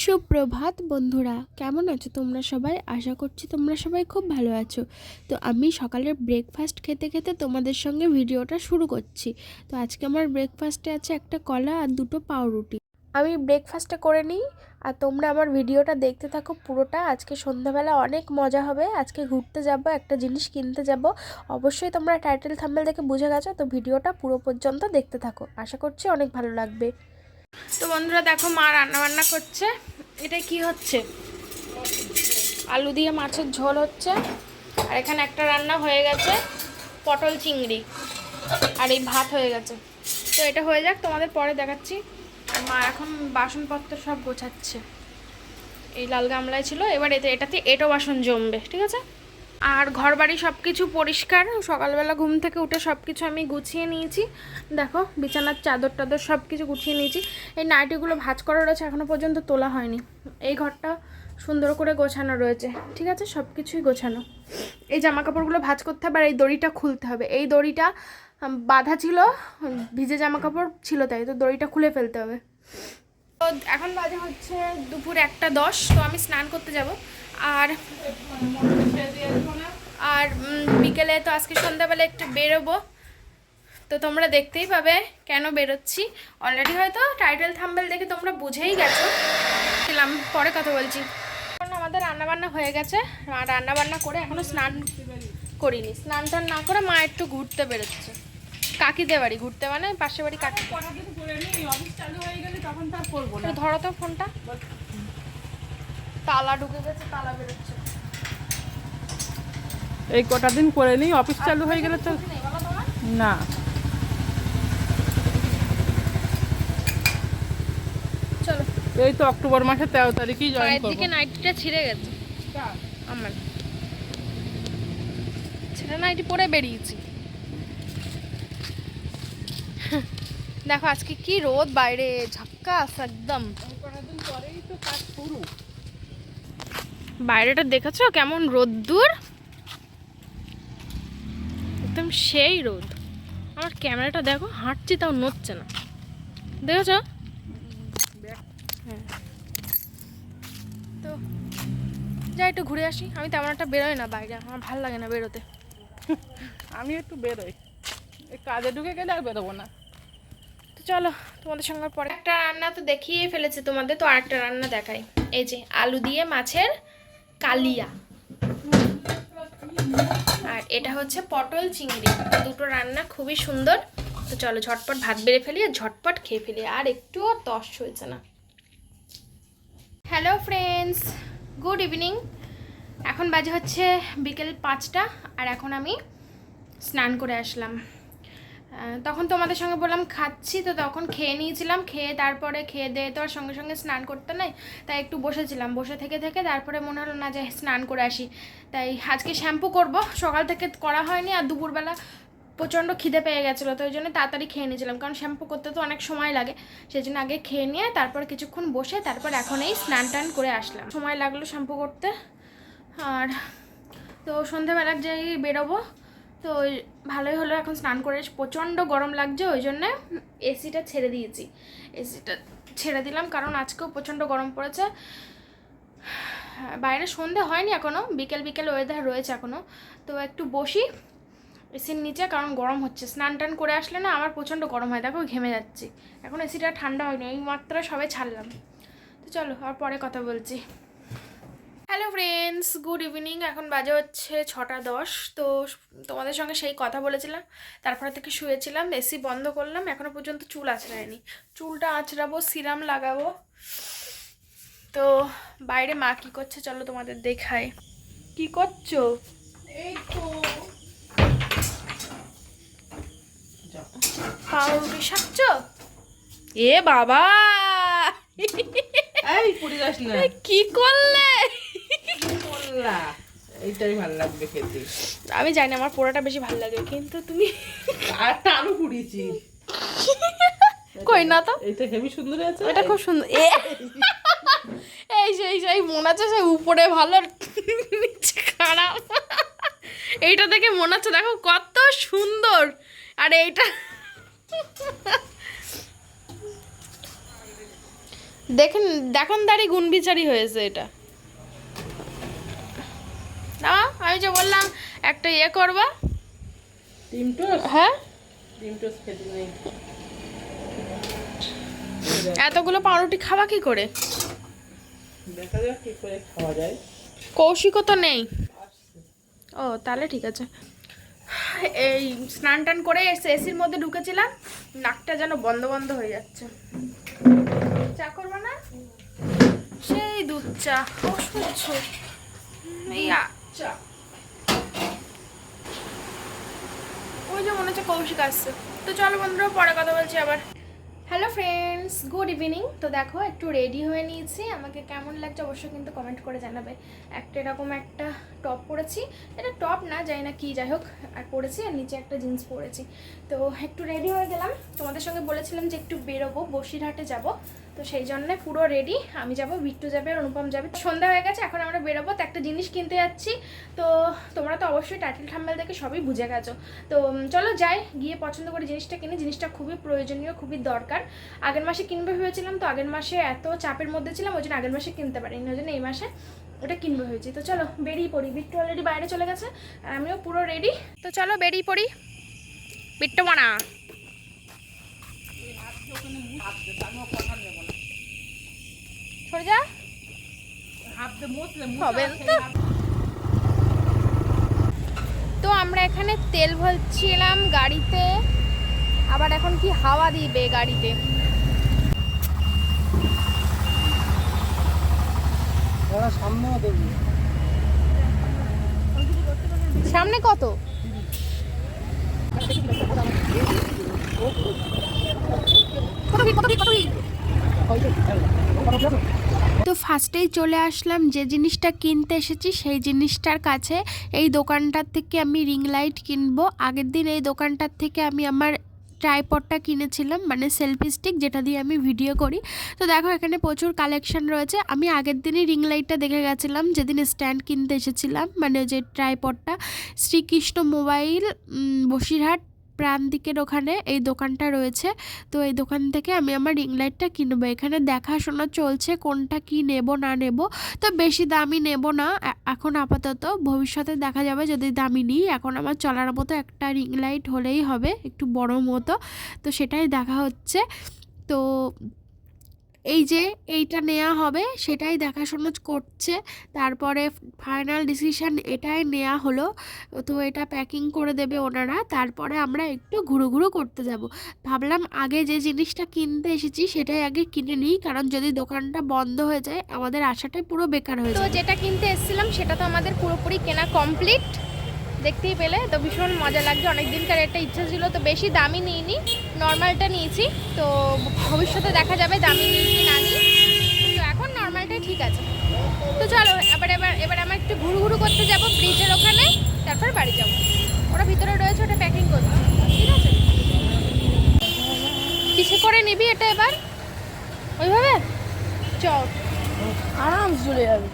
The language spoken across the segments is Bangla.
সুপ্রভাত বন্ধুরা, কেমন আছো তোমরা সবাই? আশা করছি তোমরা সবাই খুব ভালো আছো। তো আমি সকালের ব্রেকফাস্ট খেতে খেতে তোমাদের সঙ্গে ভিডিওটা শুরু করছি। তো আজকে আমার ব্রেকফাস্টে আছে একটা কলা আর দুটো পাউরুটি। আমি ব্রেকফাস্টটা করে নিই, আর তোমরা আমার ভিডিওটা দেখতে থাকো পুরোটা। আজকে সন্ধ্যাবেলা অনেক মজা হবে। আজকে ঘুরতে যাব, একটা জিনিস কিনতে যাব। অবশ্যই তোমরা টাইটেল থাম্বেল দেখে বুঝে গেছো, তো ভিডিওটা পুরো পর্যন্ত দেখতে থাকো। আশা করছি অনেক ভালো লাগবে। তো বন্ধুরা দেখো মা রান্না বান্না করছে। এটা কি হচ্ছে? আলু দিয়ে মাছের ঝোল হচ্ছে। আর এখানে একটা রান্না হয়ে গেছে পটল চিংড়ি। আর এই ভাত হয়ে গেছে। তো এটা হয়ে যাক, তোমাদের পরে দেখাচ্ছি। মা এখন বাসনপত্র সব গোছাচ্ছে। এই লাল গামলায় ছিল, এবার এতে এটাতে এটো বাসন জমবে, ঠিক আছে? আর ঘর বাড়ি সব কিছু পরিষ্কার। সকালবেলা ঘুম থেকে উঠে সব কিছু আমি গুছিয়ে নিয়েছি। দেখো, বিছানার চাদর টাদর সব কিছু গুছিয়ে নিয়েছি। এই নাইটিগুলো ভাঁজ করা রয়েছে এখনও পর্যন্ত তোলা হয়নি। এই ঘরটা সুন্দর করে গোছানো রয়েছে, ঠিক আছে? সব কিছুই গোছানো। এই জামা কাপড়গুলো ভাঁজ করতে হবে আর এই দড়িটা খুলতে হবে। এই দড়িটা বাঁধা ছিল ভিজে জামা কাপড় ছিল তাই, তো দড়িটা খুলে ফেলতে হবে। তো এখন বাজে হচ্ছে দুপুর একটা দশ, তো আমি স্নান করতে যাব। আর আর বিকেলে তো আজকে সন্ধ্যাবেলা একটু বেরোবো। তো তোমরা দেখতেই পাবে কেন বেরোচ্ছি। অলরেডি হয়তো টাইটেল থাম্বেল দেখে তোমরা বুঝেই গেছো। ছিলাম পরে কথা বলছি। এখন আমাদের রান্নাবান্না হয়ে গেছে। আর রান্নাবান্না করে এখনও স্নান করিনি। স্নান টান না করে মা একটু ঘুরতে বেরোচ্ছে। কাকিদের বাড়ি ঘুরতে মানে পাশের বাড়ি কাকি। ধরো তো ফোনটা তালা ঢুকে গেছে তালা বেরোচ্ছে। এই কটা দিন করে নিই অফিস চালু হয়ে গেলে তো না। চলো। এই তো অক্টোবর মাসের তেরো তারিখেই জয়েন করব। দিকে নাইটিটা ছিঁড়ে গেছে। আমার। ছেঁড়া নাইটি পরে বেরিয়েছি। দেখো আজকে কি রোদ বাইরে ঝাক্কাস একদম। কটা দিন পরেই তো কাজ শুরু। বাইরেটা দেখেছ? কেমন রোদ্দুর? একদম সেই রোদ। আমার ক্যামেরাটা দেখো হাঁটছি তাও নড়ছে না। দেখেছ? হ্যাঁ। তো যাই একটু ঘুরে আসি। আমি তেমন একটা বেরোই না বাইরে আমার ভালো লাগে না বেরোতে। আমি একটু বেরোই। কাজে ঢুকে গেলে আর বেরোবো না। তো চলো তোমাদের সঙ্গে পরে একটা রান্না তো দেখিয়ে ফেলেছে তোমাদের তো আরেকটা রান্না দেখাই। এই যে আলু দিয়ে মাছের কালিয়া। আর এটা হচ্ছে পটল চিংড়ি। দুটো রান্না খুবই সুন্দর। তো চলো ঝটপট ভাত বেড়ে ফেলি আর ঝটপট খেয়ে ফেলি। আর একটুও তস হয়েছে না। হ্যালো ফ্রেন্ডস গুড ইভিনিং এখন বাজে হচ্ছে বিকেল পাঁচটা। আর এখন আমি স্নান করে আসলাম। তখন তোমাদের সঙ্গে বললাম খাচ্ছি, তো তখন খেয়ে নিয়েছিলাম, খেয়ে তারপরে খেয়ে দিয়ে তো আর সঙ্গে সঙ্গে স্নান করতে নাই, তাই একটু বসেছিলাম। বসে থেকে থেকে তারপরে মনে হলো না যে স্নান করে আসি। তাই আজকে শ্যাম্পু করব, সকাল থেকে করা হয়নি আর দুপুরবেলা প্রচণ্ড খিদে পেয়ে গেছিল, তো ওই জন্য তাড়াতাড়ি খেয়ে নিয়েছিলাম, কারণ শ্যাম্পু করতে তো অনেক সময় লাগে। সেই জন্য আগে খেয়ে নিয়ে তারপর কিছুক্ষণ বসে তারপর এখন এই স্নান টান করে আসলাম। সময় লাগল শ্যাম্পু করতে, আর তো সন্ধ্যেবেলা যাই বেরোবো তো ভালোই হলো এখন স্নান করে প্রচণ্ড গরম লাগছে, ওই জন্যে এসিটা ছেড়ে দিয়েছি। এসিটা ছেড়ে দিলাম কারণ আজকেও প্রচণ্ড গরম পড়েছে। বাইরে সন্ধে হয়নি এখনও বিকেল বিকেল ওয়েদার রয়েছে এখনও তো একটু বসি এসির নিচে কারণ গরম হচ্ছে। স্নান টান করে আসলে না আমার প্রচণ্ড গরম হয়, দেখো ঘেমে যাচ্ছি। এখন এসিটা ঠান্ডা হয়নি এই মাত্র সবাই ছাড়লাম। তো চলো, আর পরে কথা বলছি। হ্যালো ফ্রেন্ডস গুড ইভিনিং এখন বাজে হচ্ছে ছটা দশ। তো তোমাদের সঙ্গে সেই কথা বলেছিলাম। তারপরে থেকে শুয়েছিলাম এসি বন্ধ করলাম। এখনও পর্যন্ত চুল আঁচড়ায়নি চুলটা আঁচড়াবো সিরাম লাগাবো। তো বাইরে মা কী করছে চলো তোমাদের দেখাই। কি করছ? এই তো। পাউরুটি সাচ্ছ এ বাবা! কি করলে? বললা এইটাই ভালো লাগবে খেতে। আমি জানি আমার পোড়াটা বেশি ভালো লাগে কিন্তু তুমি আরটা আলু পুড়িয়েছি কই না তো? এইটা হেভি সুন্দর আছে এটা খুব সুন্দর। এই সেই সেই মনে হচ্ছে সেই উপরে ভালো নিচে খারাপ। এইটা দেখে মনে হচ্ছে দেখো কত সুন্দর। আর এইটা দেখেন দেখুন দাঁড়ি গুণবিচারি হয়েছে এটা। না আমি যে বললাম একটা ইয়ে করবা। ডিম টোস্ট? হ্যাঁ। ডিম টোস্ট খেতে নেই। এতগুলো পাউরুটি খাওয়া কি করে? দেখা যাক কি করে খাওয়া যায়। কৌশিকও তো নেই। ও তাহলে ঠিক আছে। এই স্নান টান করে এসে এসির মধ্যে ঢুকেছিলাম নাকটা যেন বন্ধ বন্ধ হয়ে যাচ্ছে। চা করবে না? সেই দুধ চা অসহ্য এই আ- চা ওই যে মনে হচ্ছে তো পরে কথা বলছি আবার। হ্যালো ফ্রেন্ডস গুড ইভিনিং তো দেখো, একটু রেডি হয়ে নিয়েছি। আমাকে কেমন লাগছে অবশ্যই কিন্তু কমেন্ট করে জানাবে। একটা এরকম একটা টপ পরেছি। এটা টপ না, জানি না কি, যাই হোক, আর পরেছি আর নিচে একটা জিন্স পরেছি। তো একটু রেডি হয়ে গেলাম। তোমাদের সঙ্গে বলেছিলাম যে একটু বেরোবো, বসিরহাটে যাব। তো সেই জন্য পুরো রেডি আমি যাব, বিট্টু যাবে অনুপম যাবে। সন্ধ্যা হয়ে গেছে, এখন আমরা বেরোবো। তো একটা জিনিস কিনতে যাচ্ছি। তো তোমরা তো অবশ্যই টাইটেল থাম্বেল দেখে সবই বুঝে গেছো। তো চলো যাই, গিয়ে পছন্দ করে জিনিসটা কিনি। জিনিসটা খুবই প্রয়োজনীয়, খুবই দরকার। আগের মাসে কিনবে ভেবেছিলাম, তো আগের মাসে এত চাপের মধ্যে ছিলাম, ওই জন্য আগের মাসে কিনতে পারিনি। ওই জন্য এই মাসে ওটা কিনবে হয়েছে তো চলো বেরিয়ে পড়ি। বিট্টু অলরেডি বাইরে চলে গেছে আর আমিও পুরো রেডি তো চলো বেরিয়ে পড়ি। বিট্টু মানা। সরে যা। হবে তো। আমরা এখানে তেল ভরছিলাম গাড়িতে। আবার এখন কি হাওয়া দিবে গাড়িতে। সামনেও দেখবি। সামনে কত? তো ফার্স্টেই চলে আসলাম যে জিনিসটা কিনতে এসেছি, সেই জিনিসটার কাছে। এই দোকানটার থেকে আমি রিং লাইট কিনবো। আগের দিন এই দোকানটার থেকে আমি আমার ট্রাইপডটা কিনেছিলাম মানে সেলফি স্টিক যেটা দিয়ে আমি ভিডিও করি। তো দেখো, এখানে প্রচুর কালেকশন রয়েছে। আমি আগের দিনই রিং লাইটটা দেখে গেছিলাম, যেদিন স্ট্যান্ড কিনতে এসেছিলাম মানে যে ট্রাইপডটা। শ্রীকৃষ্ণ মোবাইল বসিরহাট প্রাণ দিকের ওখানে এই দোকানটা রয়েছে। তো এই দোকান থেকে আমি আমার রিং লাইটটা কিনবো। এখানে দেখাশোনা চলছে কোনটা কি নেব, না নেব। তো বেশি দামি নেব না। এখন আপাতত ভবিষ্যতে দেখা যাবে যদি দামি নিই। এখন আমার চলার মতো একটা রিং লাইট হলেই হবে, একটু বড় মতো। তো সেটাই দেখা হচ্ছে। তো এই যে এইটা নেওয়া হবে সেটাই দেখাশোনা করছে। তারপরে ফাইনাল ডিসিশন এটাই নেওয়া হলো। তো এটা প্যাকিং করে দেবে ওনারা। তারপরে আমরা একটু ঘুরু ঘুরু করতে যাব। ভাবলাম আগে যে জিনিসটা কিনতে এসেছি সেটাই আগে কিনে নিই। কারণ যদি দোকানটা বন্ধ হয়ে যায় আমাদের আশাটাই পুরো বেকার হয়ে যায় তো যেটা কিনতে এসেছিলাম সেটা তো আমাদের পুরোপুরি কেনা কমপ্লিট দেখতেই পেলে। তো ভীষণ মজা লাগছে। অনেক দিনকার একটা ইচ্ছা ছিল, তো বেশি দামি নিইনি। নর্মালটা নিয়েছি। তো ভবিষ্যতে দেখা যাবে দামি নিই কি না নিই। তো এখন নর্মালটাই ঠিক আছে। তো চলো, এবার এবার এবার আমার একটু ঘুরু ঘুরু করতে যাব ব্রিজের ওখানে। তারপর বাড়ি যাব। ওটা ভিতরে রয়েছে, ওটা প্যাকিং করতে ঠিক আছে? কিসে করে নিবি এটা এবার? ওইভাবে? চল। আরাম চলে যাবে।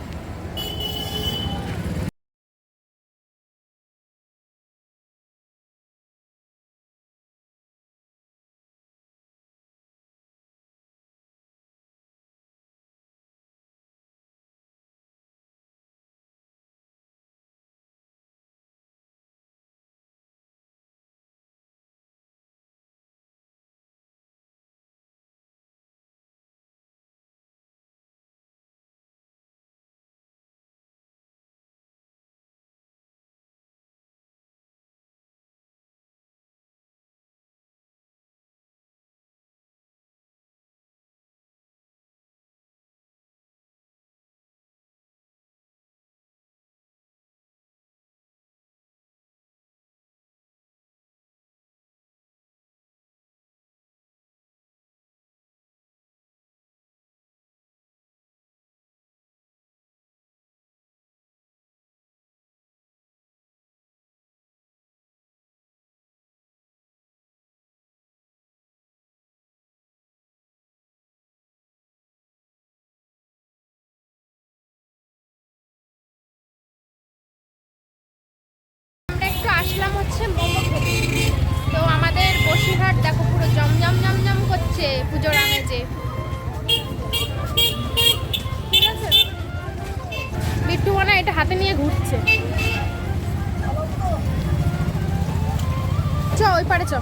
এটা হাতে নিয়ে ঘুরছে। চ ওই পারে চ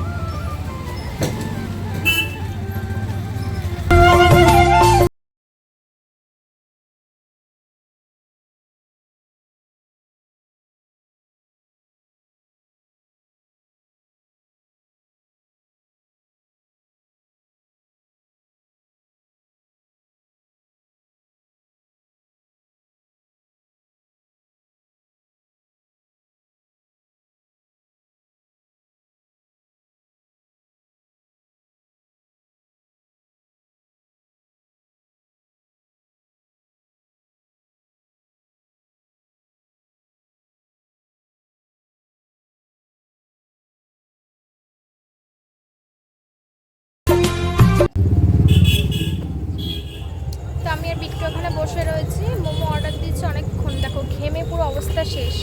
বসে রয়েছি। মোমো অর্ডার দিয়েছি অনেকক্ষণ। দেখো ঘেমে পুরো অবস্থা শেষ।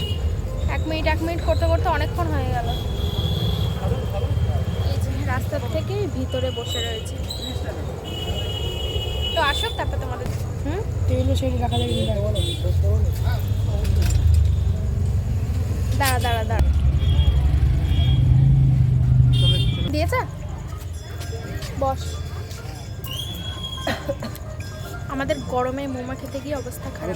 এক মিনিট এক মিনিট করতে করতে অনেকক্ষণ হয়ে গেল। এই যে রাস্তার থেকে ভিতরে বসে রয়েছে। তো আসুক তারপর তোমাদের হুম? টেবিলে সেই রাখা যাবে দাঁড়া দাঁড়া দাঁড়া। দিয়েছে? বস। আমাদের গরমে মোমো খেতে গিয়ে অবস্থা খারাপ।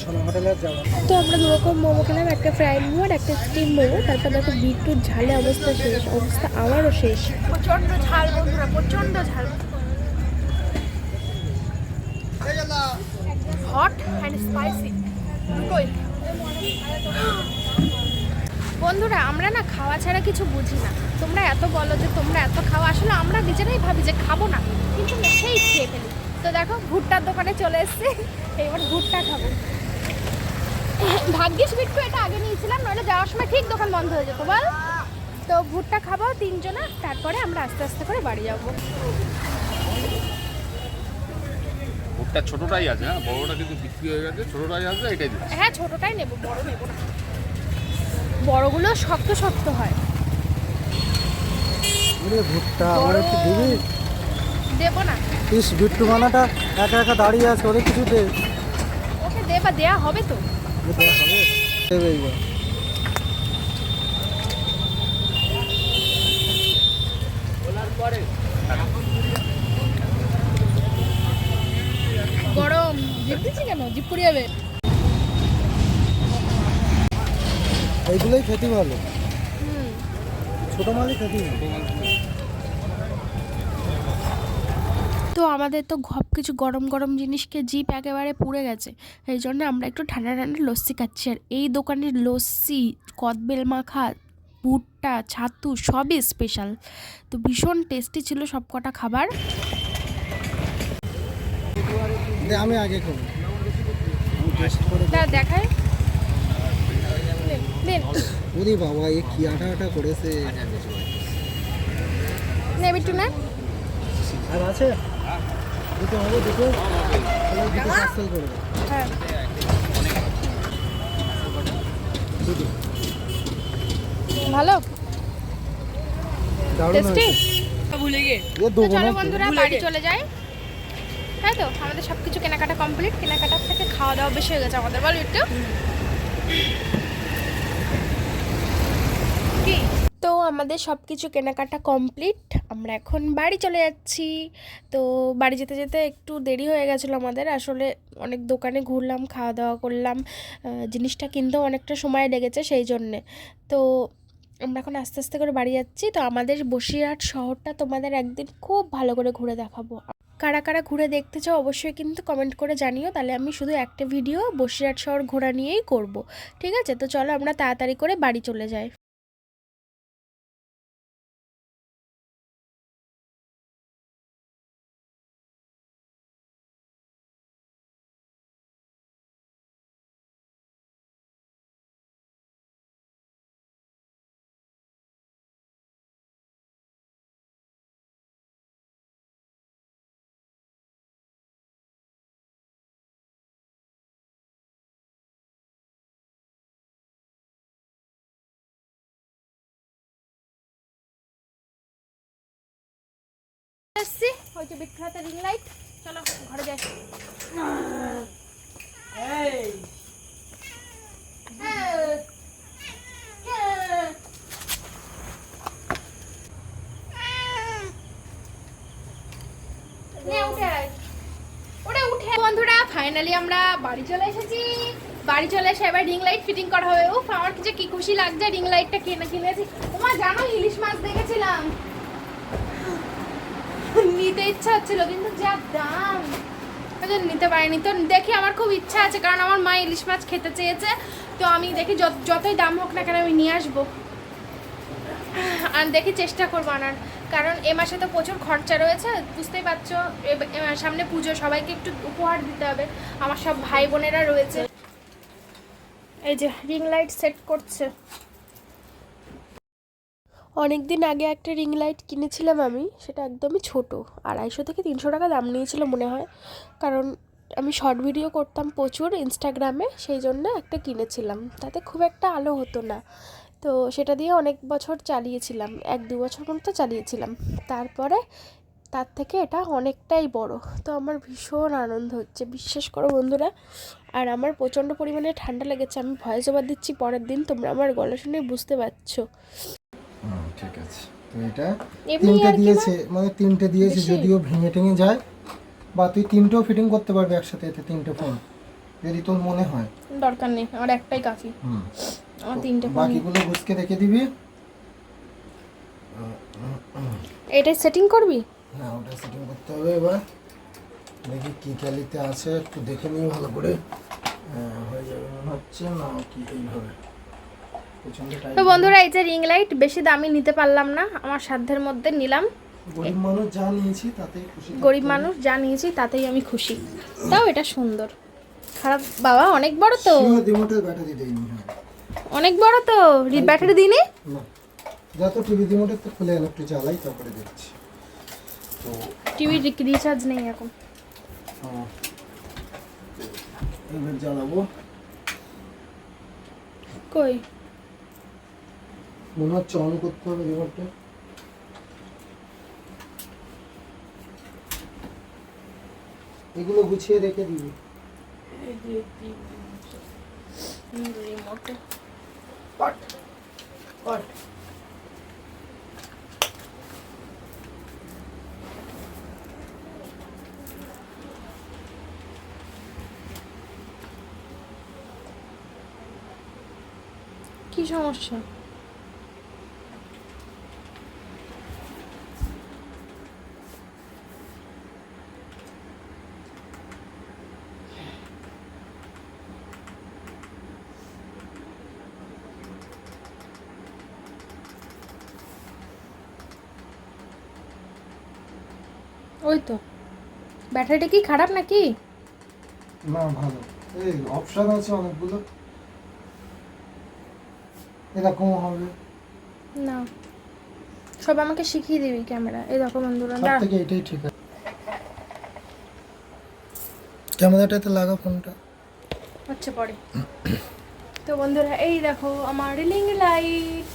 তো আমরা দুরকম মোমো খেলাম একটা ফ্রাইড মোমো আর একটা স্টিম মোমো তারপর দেখো বিট্টুর ঝালে অবস্থা শেষ অবস্থা আমারও শেষ। প্রচণ্ড ঝাল বন্ধুরা প্রচণ্ড ঝাল। হট অ্যান্ড স্পাইসি বন্ধুরা আমরা না খাওয়া ছাড়া কিছু বুঝি না। তোমরা এত বলো যে তোমরা এত খাওয়া আসলে আমরা নিজেরাই ভাবি যে খাব না। কিন্তু না, সেই খেয়ে ফেলি। তো দেখো ভুট্টার দোকানে চলে এসেছি। এবার ভুট্টা খাব। ভাগ্যিস বিট্টু এটা আগে নিয়েছিলাম নইলে যাওয়ার সময় ঠিক দোকান বন্ধ হয়ে যেত বল। তো ভুট্টা খাব তিনজনা তারপরে আমরা আস্তে আস্তে করে বাড়ি যাব। ভুট্টা ছোটটাই আছে হ্যাঁ? বড়টা কিন্তু বিক্রি হয়ে গেছে ছোটটাই আছে এটাই দিচ্ছি। হ্যাঁ ছোটটাই নেব বড় নেব না। বড়গুলো শক্ত শক্ত হয়। ওরে ভুট্টা আমার একটু দিবি? দেবো না। ইস বিট্টু মানাটা একা একা দাঁড়িয়ে আছে ওদের কিছু দে। ওকে দে বা দেয়া হবে তো। হবে দেবে এইবার গরম জিপ দিচ্ছি কেন? জিপ যাবে। এইগুলোই খেতে ভালো। ছোটো মালই খেতে ভালো। তো আমাদের তো ঘপ কিছু গরম গরম জিনিসকে জিপ একেবারে পুড়ে গেছে। এই জন্য আমরা একটু ঠান্ডা ঠান্ডা লস্যি খাচ্ছি। আর এই দোকানের লস্যি কদবেল মাখা ভুট্টা ছাতু সবই স্পেশাল তো ভীষণ টেস্টি ছিল সব কটা খাবার আমি আগে খাব। দেখায় ওরে বাবা এ কি আটা আটা করেছে। নে বিট্টু না। আর আছে? দুটো হবে দুটো। দুটো পার্সেল করে দাও। হ্যাঁ। দুটো ভালো টেস্টি ভুলে গিয়ে। তো চলো বন্ধুরা বাড়ি চলে যাই। তাই তো? আমাদের সব কিছু কেনাকাটা কমপ্লিট কেনাকাটার থেকে খাওয়া দাওয়া বেশি হয়ে গেছে আমাদের। বল একটু। কি? তো আমাদের সব কিছু কেনাকাটা কমপ্লিট আমরা এখন বাড়ি চলে যাচ্ছি। তো বাড়ি যেতে যেতে একটু দেরি হয়ে গেছিল আমাদের। আসলে অনেক দোকানে ঘুরলাম খাওয়া দাওয়া করলাম জিনিসটা কিনতেও অনেকটা সময় লেগেছে সেই জন্যে। তো আমরা এখন আস্তে আস্তে করে বাড়ি যাচ্ছি। তো আমাদের বসিরহাট শহরটা তোমাদের একদিন খুব ভালো করে ঘুরে দেখাবো। কারা কারা ঘুরে দেখতে চাও অবশ্যই কিন্তু কমেন্ট করে জানিও। তাহলে আমি শুধু একটা ভিডিও বসিরহাট শহর ঘোরা নিয়েই করব। ঠিক আছে? তো চলো আমরা তাড়াতাড়ি করে বাড়ি চলে যাই। ওই যে বিখ্যাত রিং লাইট চলো ঘরে যাই। বন্ধুরা ফাইনালি আমরা বাড়ি চলে এসেছি। বাড়ি চলে এসে এবার রিং লাইট ফিটিং করা হবে। ও আমার যে কি খুশি লাগছে রিং লাইটটা কিনে কিনেছি। তোমার জানো ইলিশ মাছ দেখেছিলাম? নিতে ইচ্ছা হচ্ছিল, কিন্তু যা দাম। নিতে পারিনি। তো দেখি আমার খুব ইচ্ছা আছে, কারণ আমার মা ইলিশ মাছ খেতে চেয়েছে। তো আমি দেখি যত- যতই দাম হোক না কেন আমি নিয়ে আসব। আর দেখি চেষ্টা করব আনার। কারণ এ মাসে তো প্রচুর খরচা রয়েছে, বুঝতেই পারছ? সামনে পুজো, সবাইকে একটু উপহার দিতে হবে। আমার সব ভাই বোনেরা রয়েছে। এই যে রিং লাইট সেট করছে। অনেক দিন আগে একটা রিং লাইট কিনেছিলাম আমি, সেটা একদমই ছোট। আড়াইশো থেকে তিনশো টাকা দাম নিয়েছিল মনে হয়। কারণ আমি শর্ট ভিডিও করতাম প্রচুর ইনস্টাগ্রামে, সেই জন্য একটা কিনেছিলাম। তাতে খুব একটা আলো হতো না। তো সেটা দিয়ে অনেক বছর চালিয়েছিলাম, এক দু বছর মতো চালিয়েছিলাম। তারপরে তার থেকে এটা অনেকটাই বড়। তো আমার ভীষণ আনন্দ হচ্ছে, বিশ্বাস করো বন্ধুরা। আর আমার প্রচণ্ড পরিমাণে ঠান্ডা লেগেছে, আমি ভয়েস ওভার দিচ্ছি পরের দিন, তোমরা আমার গলা শুনে বুঝতে পারছ। ঠিক আছে। তো এটা তিনটে দিয়েছে মানে তিনটে দিয়েছে যদিও ভেঙে টেঙে যায় বা তুই তিনটেও ফিটিং করতে পারবি একসাথে এতে তিনটে ফোন যদি তোর মনে হয়। দরকার নেই আমার একটাই কাফি হুম। আমার তিনটে ফোন বাকিগুলো বুঝকে রেখে দিবি। এটাই সেটিং করবি? হ্যাঁ ওটা সেটিং করতে হবে এবার। দেখি কি ক্যালিতে আছে একটু দেখে নিই ভালো করে। হ্যাঁ, হয়ে যাবে মনে হচ্ছে না কি এইভাবে। তো বন্ধুরা এই যে রিং লাইট বেশি দামি নিতে পারলাম না। আমার সাধ্যের মধ্যে নিলাম। গরিব মানুষ যা নিয়েছি তাতেই খুশি গরিব মানুষ যা নিয়েছি তাতেই আমি খুশি। তাও এটা সুন্দর। খারাপ বাবা অনেক বড় তো। ব্যাটারি হ্যাঁ। অনেক বড় তো। ব্যাটারি দিনে না। যত টিভি রিমোটের তো খুলে একটু জ্বালাই তারপরে দেখছি। তো টিভি রিচার্জ নেই এখন। এবার জ্বালাবো। কই? মনে হচ্ছে অন করতে হবে রিমোটটা এগুলো গুছিয়ে রেখে দিবি। কি সমস্যা? ওই তো। ব্যাটারিটা কি খারাপ নাকি? না ভালো। এই অপশন আছে অনেকগুলো। এরকম হবে। না। সব আমাকে শিখিয়ে দিবি ক্যামেরা। এই দেখো বন্ধুরা সব থেকে এটাই ঠিক আছে। ক্যামেরাটাতে লাগা ফোনটা। আচ্ছা পরে। তো বন্ধুরা এই দেখো আমার রিলিং লাইট।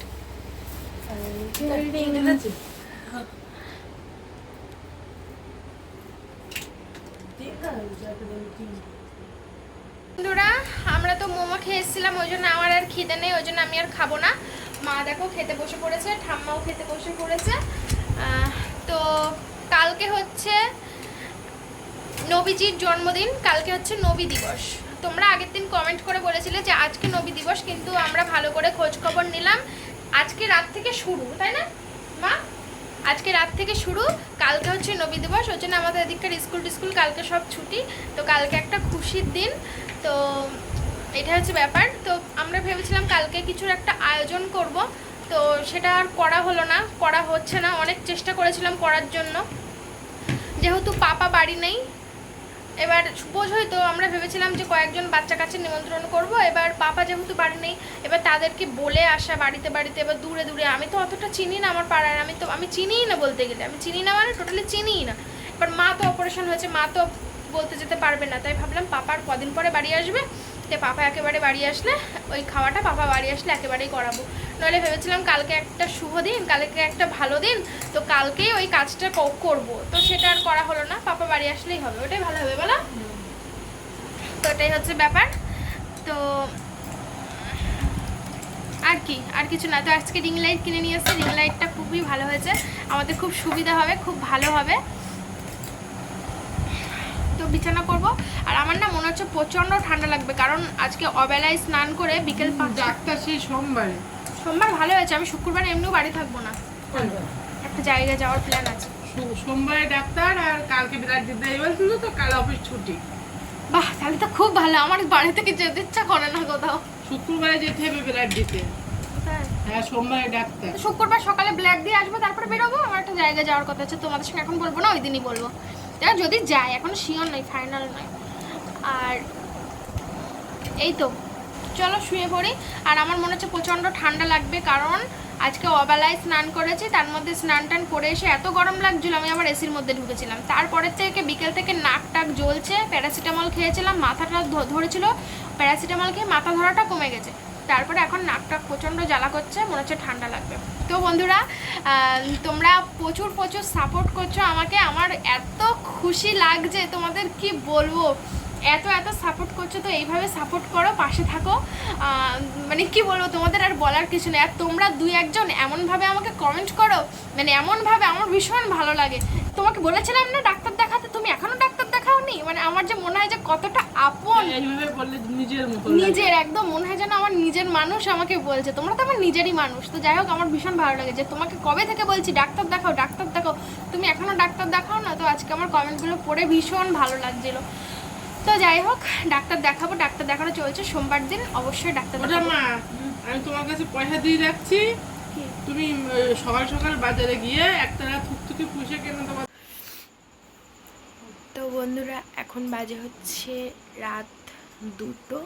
বন্ধুরা, আমরা তো মোমো খেয়ে এসেছিলাম, ওই জন্য আমার আর খিদে নেই, ওই জন্য আমি আর খাব না। মা দেখো খেতে বসে পড়েছে, ঠাম্মাও খেতে বসে পড়েছে। তো কালকে হচ্ছে নবীজির জন্মদিন, কালকে হচ্ছে নবী দিবস। তোমরা আগের দিন কমেন্ট করে বলেছিলে যে আজকে নবী দিবস, কিন্তু আমরা ভালো করে খোঁজ খবর নিলাম। আজকে রাত থেকে শুরু, তাই না? মা? আজকে রাত থেকে শুরু, কালকে হচ্ছে নবী দিবস, ওই জন্য আমাদের এদিককার স্কুল টিস্কুল কালকে সব ছুটি। তো কালকে একটা খুশির দিন। তো এটা হচ্ছে ব্যাপার। তো আমরা ভেবেছিলাম কালকে কিছুর একটা আয়োজন করব। তো সেটা আর করা হলো না, করা হচ্ছে না। অনেক চেষ্টা করেছিলাম করার জন্য। যেহেতু পাপা বাড়ি নেই এবার বোঝোই তো আমরা ভেবেছিলাম যে কয়েকজন বাচ্চা কাছে নিমন্ত্রণ করব, এবার পাপা যেহেতু বাড়ি নেই, এবার তাদেরকে বলে আসা বাড়িতে বাড়িতে, এবার দূরে দূরে, আমি তো অতটা চিনি না আমার পাড়ার, আমি তো, আমি চিনিই না বলতে গেলে, আমি চিনি না মানে টোটালি চিনিই না। এবার মা তো অপারেশন হয়েছে, মা তো বলতে যেতে পারবে না, তাই ভাবলাম পাপার কদিন পরে বাড়ি আসবে তো পাপা একেবারে বাড়ি আসলে, ওই খাওয়াটা পাপা বাড়ি আসলে একেবারেই করাবো। নইলে ভেবেছিলাম কালকে একটা শুভ দিন, কালকে একটা ভালো দিন, তো কালকেই ওই কাজটা করব। তো সেটা আর করা হলো না, পাপা বাড়ি আসলেই হবে, ওটাই ভালো হবে, বলো? তো এটাই হচ্ছে ব্যাপার। তো আর কি, আর কিছু না, তো আজকে রিং লাইট কিনে নিয়ে এসেছি রিং লাইটটা খুবই ভালো হয়েছে, আমাদের খুব সুবিধা হবে, খুব ভালো হবে। বিছানা করব। আর আমার না মনে হচ্ছে প্রচণ্ড ঠান্ডা লাগবে কারণ আজকে অবেলায় স্নান করে বিকেল ডাক্তার সেই সোমবারে। সোমবার ভালো হয়েছে আমি শুক্রবার এমনিও বাড়ি থাকব না। একটা জায়গায় যাওয়ার প্ল্যান আছে। সোমবারে ডাক্তার আর কালকে বিরাট এই বলছিল তো কাল অফিস ছুটি। বাহ তাহলে তো খুব ভালো আমার বাড়ি থেকে যেতে ইচ্ছা করে না কোথাও। শুক্রবারে যেতে হবে বিরাট দিতে? হ্যাঁ সোমবারে ডাক্তার। শুক্রবার সকালে ব্ল্যাক দিয়ে আসব তারপরে বেরোবো। আমার একটা জায়গায় যাওয়ার কথা আছে তোমাদের সঙ্গে এখন বলব না ওই দিনই বলব। এবার যদি যাই এখন শিওর নয় ফাইনাল নয়। আর এই তো, চলো শুয়ে পড়ি। আর আমার মনে হচ্ছে প্রচণ্ড ঠান্ডা লাগবে, কারণ আজকে অবেলায় স্নান করেছি, তার মধ্যে স্নান টান করে এসে এত গরম লাগছিল, আমি আবার এসির মধ্যে ঢুকেছিলাম। তারপরের থেকে বিকেল থেকে নাক টাক জ্বলছে, প্যারাসিটামল খেয়েছিলাম, মাথাটা ধরেছিল, প্যারাসিটামল খেয়ে মাথা ধরাটা কমে গেছে। তারপরে এখন নাকটা প্রচণ্ড জ্বালা করছে, মনে হচ্ছে ঠান্ডা লাগবে। তো বন্ধুরা তোমরা প্রচুর প্রচুর সাপোর্ট করছ আমাকে। আমার এত খুশি লাগছে, তোমাদের কি বলব? এত এত সাপোর্ট করছ, তো এইভাবে সাপোর্ট করো, পাশে থাকো। মানে কি বলব, তোমাদের আর বলার কিছু নেই। আর তোমরা দুই একজন এমনভাবে আমাকে কমেন্ট করো মানে এমনভাবে আমার ভীষণ ভালো লাগে। তোমাকে বলেছিলাম না ডাক্তার দেখাতে? তুমি এখনও ডাক্তার দেখাওনি মানে আমার যে মনে হয় যে কতটা আপন। নিজের মতো নিজের একদম মনে হয় যেন আমার নিজের মানুষ আমাকে বলছে। তোমরা তো আমার নিজেরই মানুষ। তো যাই হোক আমার ভীষণ ভালো লাগে যে তোমাকে কবে থেকে বলছি ডাক্তার দেখাও ডাক্তার দেখাও। তুমি এখনও ডাক্তার দেখাও না? তো আজকে আমার কমেন্টগুলো পড়ে ভীষণ ভালো লাগছিল। তো যাই হোক ডাক্তার দেখাবো ডাক্তার দেখানো চলছে। সোমবার দিন অবশ্যই ডাক্তার মা আমি তোমার কাছে পয়সা দিয়ে রাখছি তুমি সকাল সকাল বাজারে গিয়ে একটা থুকথুকি পুষে কেন তোমার তো বন্ধুরা, এখন বাজে হচ্ছে রাত দুটো।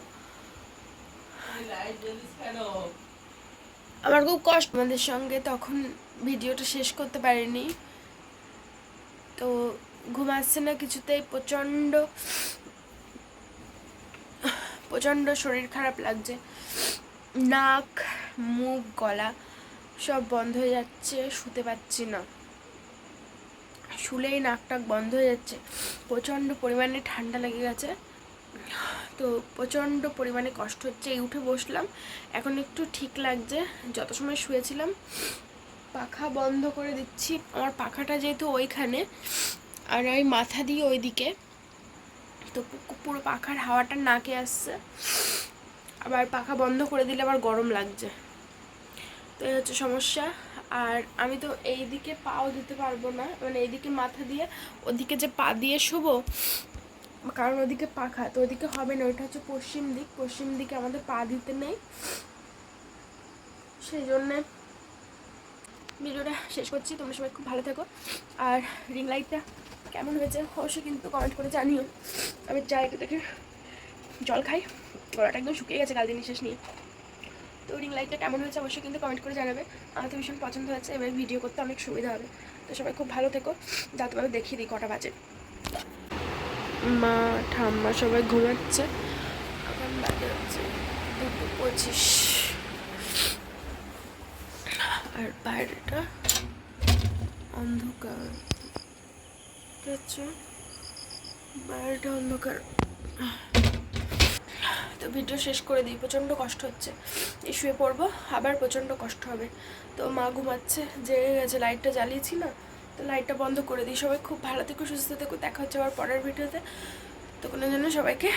আমার খুব কষ্ট। আমাদের সঙ্গে তখন ভিডিওটা শেষ করতে পারিনি। তো ঘুম আসছে না কিছুতেই, প্রচণ্ড প্রচণ্ড শরীর খারাপ লাগছে। নাক, মুখ, গলা সব বন্ধ হয়ে যাচ্ছে, শুতে পারছি না। শুলেই নাক টাক বন্ধ হয়ে যাচ্ছে। প্রচণ্ড পরিমাণে ঠান্ডা লেগে গেছে। তো প্রচণ্ড পরিমাণে কষ্ট হচ্ছে। এই উঠে বসলাম। এখন একটু ঠিক লাগছে। যত সময় শুয়েছিলাম, পাখা বন্ধ করে দিচ্ছি। আমার পাখাটা যেহেতু ওইখানে, আর আমি মাথা দিয়ে ওইদিকে। তো পুরো পাখার হাওয়াটা নাকে আসছে। আবার পাখা বন্ধ করে দিলে আবার গরম লাগছে। তো এই হচ্ছে সমস্যা। আর আমি তো এই দিকে পাও দিতে পারব না মানে এইদিকে মাথা দিয়ে, ওদিকে যে পা দিয়ে শোবো, কারণ ওদিকে পাখা তো ওদিকে হবে না, ওইটা হচ্ছে পশ্চিম দিক, পশ্চিম দিকে আমাদের পা দিতে নেই। সেই জন্যে ভিডিওটা শেষ করছি, তোমরা সবাই খুব ভালো থেকো। আর রিং লাইটটা কেমন হয়েছে অবশ্যই কিন্তু কমেন্ট করে জানিও। আমি চাই একটু দেখে জল খাই, গলাটা একদম শুকিয়ে গেছে কাল দিন শেষ নিয়ে। তো রিং লাইটটা কেমন হয়েছে অবশ্যই কিন্তু কমেন্ট করে জানাবে। আমার তো ভীষণ পছন্দ হয়েছে, এবার ভিডিও করতে অনেক সুবিধা হবে। তো সবাই খুব ভালো থেকো যা তোমাকে দেখিয়ে দিই কটা বাজে। মা, ঠাম্মা সবাই এখন বাজে দুটো পঁচিশ। আর বাইরেটা অন্ধকার। বাইরেটা অন্ধকার। তো ভিডিও শেষ করে দিই, প্রচণ্ড কষ্ট হচ্ছে। শুয়ে পড়ব, আবার প্রচণ্ড কষ্ট হবে। তো মা ঘুমাচ্ছে, জেগে গেছে, লাইটটা জ্বালিয়েছি না, তো লাইটটা বন্ধ করে দিই। সবাই খুব ভালো থেকো, সুস্থ থেকো, দেখা হচ্ছে আবার পরের ভিডিওতে। তো কোনো জন্য সবাইকে